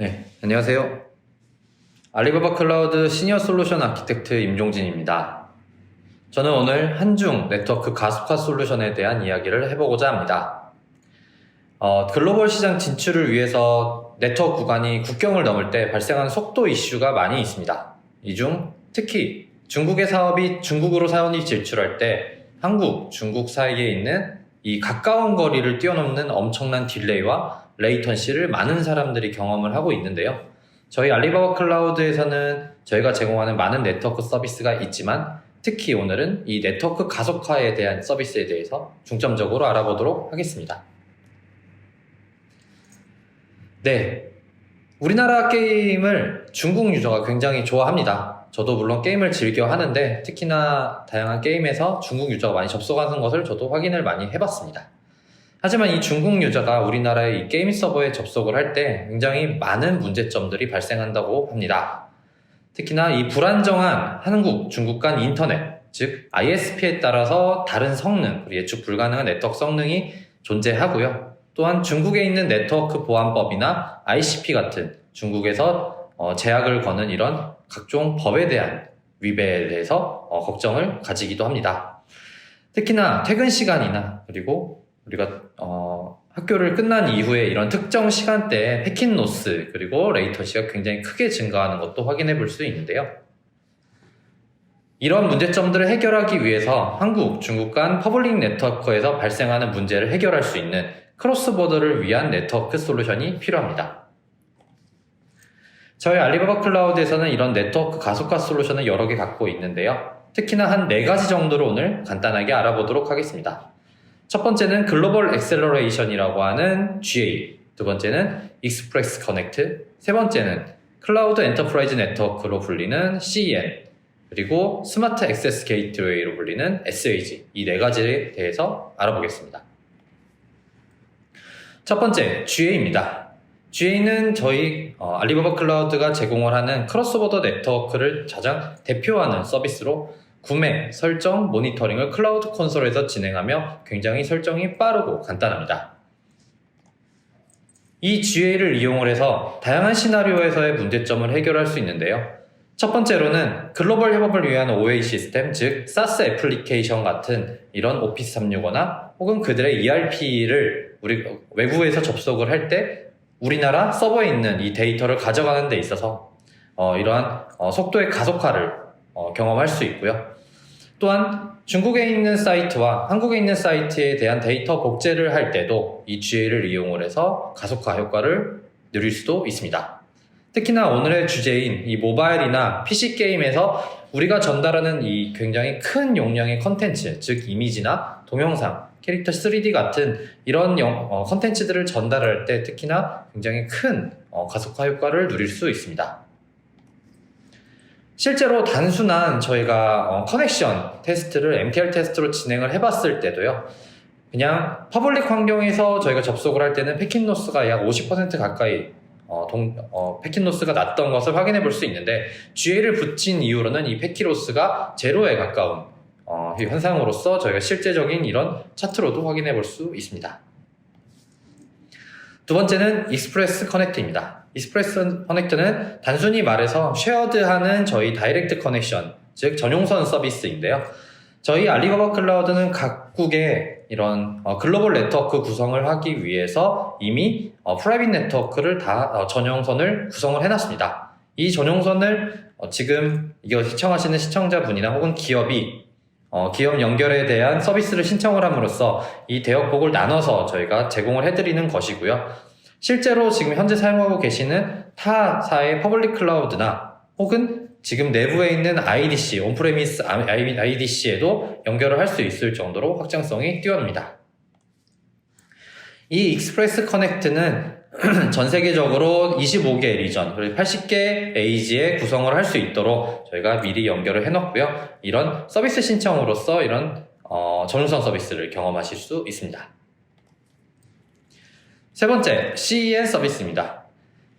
네, 안녕하세요. 알리바바 클라우드 시니어 솔루션 아키텍트 임종진입니다. 저는 오늘 한중 네트워크 가속화 솔루션에 대한 이야기를 해보고자 합니다. 어, 글로벌 시장 진출을 위해서 네트워크 구간이 국경을 넘을 때 발생하는 속도 이슈가 많이 있습니다. 이 중 특히 중국의 사업이 중국으로 사원이 진출할 때 한국, 중국 사이에 있는 이 가까운 거리를 뛰어넘는 엄청난 딜레이와 레이턴시를 많은 사람들이 경험을 하고 있는데요. 저희 알리바바 클라우드에서는 저희가 제공하는 많은 네트워크 서비스가 있지만 특히 오늘은 이 네트워크 가속화에 대한 서비스에 대해서 중점적으로 알아보도록 하겠습니다. 네. 우리나라 게임을 중국 유저가 굉장히 좋아합니다. 저도 물론 게임을 즐겨 하는데 특히나 다양한 게임에서 중국 유저가 많이 접속하는 것을 저도 확인을 많이 해봤습니다. 하지만 이 중국 유저가 우리나라의 이 게임 서버에 접속을 할 때 굉장히 많은 문제점들이 발생한다고 합니다. 특히나 이 불안정한 한국, 중국 간 인터넷, 즉 ISP에 따라서 다른 성능, 예측 불가능한 네트워크 성능이 존재하고요. 또한 중국에 있는 네트워크 보안법이나 ICP 같은 중국에서 어, 제약을 거는 이런 각종 법에 대한 위배에 대해서 어, 걱정을 가지기도 합니다. 특히나 퇴근 시간이나 그리고 우리가 어, 학교를 끝난 이후에 이런 특정 시간대에 패킷 로스 그리고 레이턴시가 굉장히 크게 증가하는 것도 확인해 볼 수 있는데요. 이런 문제점들을 해결하기 위해서 한국, 중국 간 퍼블릭 네트워크에서 발생하는 문제를 해결할 수 있는 크로스보더를 위한 네트워크 솔루션이 필요합니다. 저희 알리바바 클라우드에서는 이런 네트워크 가속화 솔루션을 여러 개 갖고 있는데요. 특히나 한 네 가지 정도를 오늘 간단하게 알아보도록 하겠습니다. 첫 번째는 글로벌 엑셀러레이션이라고 하는 GA, 두 번째는 익스프레스 커넥트, 세 번째는 클라우드 엔터프라이즈 네트워크로 불리는 CEN, 그리고 스마트 액세스 게이트웨이로 불리는 SAG, 이 네 가지에 대해서 알아보겠습니다. 첫 번째, GA입니다. GA는 저희 어, 알리바바 클라우드가 제공을 하는 크로스보더 네트워크를 가장 대표하는 서비스로 구매, 설정, 모니터링을 클라우드 콘솔에서 진행하며 굉장히 설정이 빠르고 간단합니다. 이 GA를 이용을 해서 다양한 시나리오에서의 문제점을 해결할 수 있는데요. 첫 번째로는 글로벌 협업을 위한 OA 시스템, 즉 SaaS 애플리케이션 같은 이런 오피스 365나 혹은 그들의 ERP를 우리 외부에서 접속을 할 때 우리나라 서버에 있는 이 데이터를 가져가는 데 있어서 어, 이러한 어, 속도의 가속화를 어, 경험할 수 있고요. 또한 중국에 있는 사이트와 한국에 있는 사이트에 대한 데이터 복제를 할 때도 이 GA를 이용을 해서 가속화 효과를 누릴 수도 있습니다. 특히나 오늘의 주제인 이 모바일이나 PC 게임에서 우리가 전달하는 이 굉장히 큰 용량의 컨텐츠, 즉 이미지나 동영상, 캐릭터 3D 같은 이런 영- 어, 컨텐츠들을 전달할 때 특히나 굉장히 큰 어, 가속화 효과를 누릴 수 있습니다. 실제로 단순한 저희가 어, 커넥션 테스트를 MTR 테스트로 진행을 해봤을 때도요. 그냥 퍼블릭 환경에서 저희가 접속을 할 때는 패킷 로스가 약 50% 가까이 어, 동, 어, 패킷 로스가 났던 것을 확인해 볼 수 있는데 GA를 붙인 이후로는 이 패킷 로스가 제로에 가까운 어, 이 현상으로서 저희가 실제적인 이런 차트로도 확인해 볼 수 있습니다. 두 번째는 익스프레스 커넥트입니다. 익스프레스 커넥트는 단순히 말해서 쉐어드하는 저희 다이렉트 커넥션, 즉 전용선 서비스인데요. 저희 알리바바 클라우드는 각국의 이런 어, 글로벌 네트워크 구성을 하기 위해서 이미 어, 프라이빗 네트워크를 다 어, 전용선을 구성을 해놨습니다. 이 전용선을 어, 지금 이거 시청하시는 시청자분이나 혹은 기업이 어, 기업 연결에 대한 서비스를 신청을 함으로써 이 대역폭을 나눠서 저희가 제공을 해드리는 것이고요. 실제로 지금 현재 사용하고 계시는 타사의 퍼블릭 클라우드나 혹은 지금 내부에 있는 IDC, 온프레미스 IDC에도 연결을 할 수 있을 정도로 확장성이 뛰어납니다. 이 익스프레스 커넥트는 전 세계적으로 25개 리전, 그리고 80개 에이지에 구성을 할 수 있도록 저희가 미리 연결을 해놓고요. 이런 서비스 신청으로서 이런 어, 전후선 서비스를 경험하실 수 있습니다. 세 번째, CEN 서비스입니다.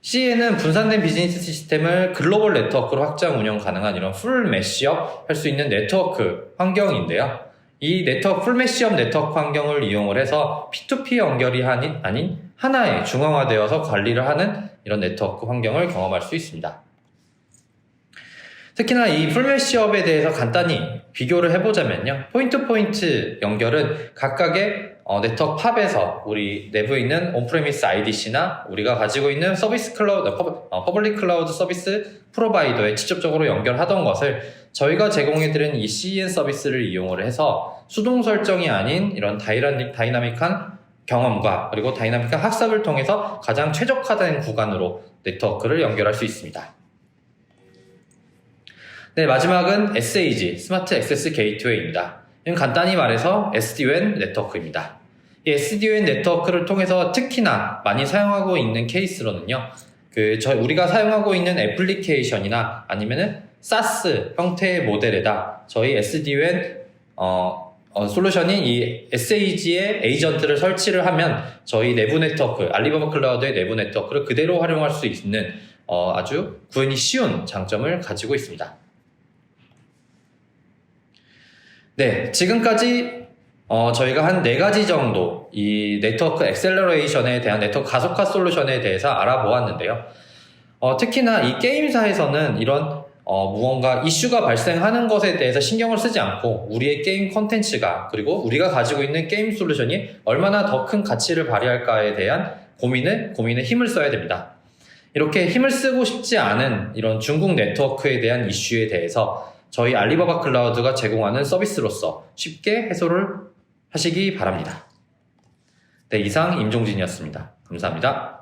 CEN은 분산된 비즈니스 시스템을 글로벌 네트워크로 확장 운영 가능한 이런 풀 메시업 할 수 있는 네트워크 환경인데요. 이 네트워크 풀 메시업 네트워크 환경을 이용을 해서 P2P 연결이 아닌 하나의 중앙화되어서 관리를 하는 이런 네트워크 환경을 경험할 수 있습니다. 특히나 이 풀메시업에 대해서 간단히 비교를 해보자면요. 포인트 포인트 연결은 각각의 어, 네트워크 팝에서 우리 내부에 있는 온프레미스 IDC나 우리가 가지고 있는 서비스 클라우드, 어, 퍼블릭 클라우드 서비스 프로바이더에 직접적으로 연결하던 것을 저희가 제공해드린 이 CEN 서비스를 이용을 해서 수동 설정이 아닌 이런 다이나믹, 다이나믹한 경험과 그리고 다이나믹한 학습을 통해서 가장 최적화된 구간으로 네트워크를 연결할 수 있습니다. 네, 마지막은 SAG, 스마트 액세스 게이트웨이입니다. 이건 간단히 말해서 SD-WAN 네트워크입니다. 이 SD-WAN 네트워크를 통해서 특히나 많이 사용하고 있는 케이스로는요, 그, 저, 우리가 사용하고 있는 애플리케이션이나 아니면은 SaaS 형태의 모델에다 저희 SD-WAN, 어, 어, 솔루션인 이 SAG의 에이전트를 설치를 하면 저희 내부 네트워크, 알리바바 클라우드의 내부 네트워크를 그대로 활용할 수 있는 어, 아주 구현이 쉬운 장점을 가지고 있습니다. 네, 지금까지 어, 저희가 한 네 가지 정도 이 네트워크 엑셀러레이션에 대한 네트워크 가속화 솔루션에 대해서 알아보았는데요. 어, 특히나 이 게임사에서는 이런 어, 무언가 이슈가 발생하는 것에 대해서 신경을 쓰지 않고 우리의 게임 컨텐츠가 그리고 우리가 가지고 있는 게임 솔루션이 얼마나 더 큰 가치를 발휘할까에 대한 고민을 고민에 힘을 써야 됩니다. 이렇게 힘을 쓰고 싶지 않은 이런 중국 네트워크에 대한 이슈에 대해서 저희 알리바바 클라우드가 제공하는 서비스로서 쉽게 해소를 하시기 바랍니다. 네, 이상 임종진이었습니다. 감사합니다.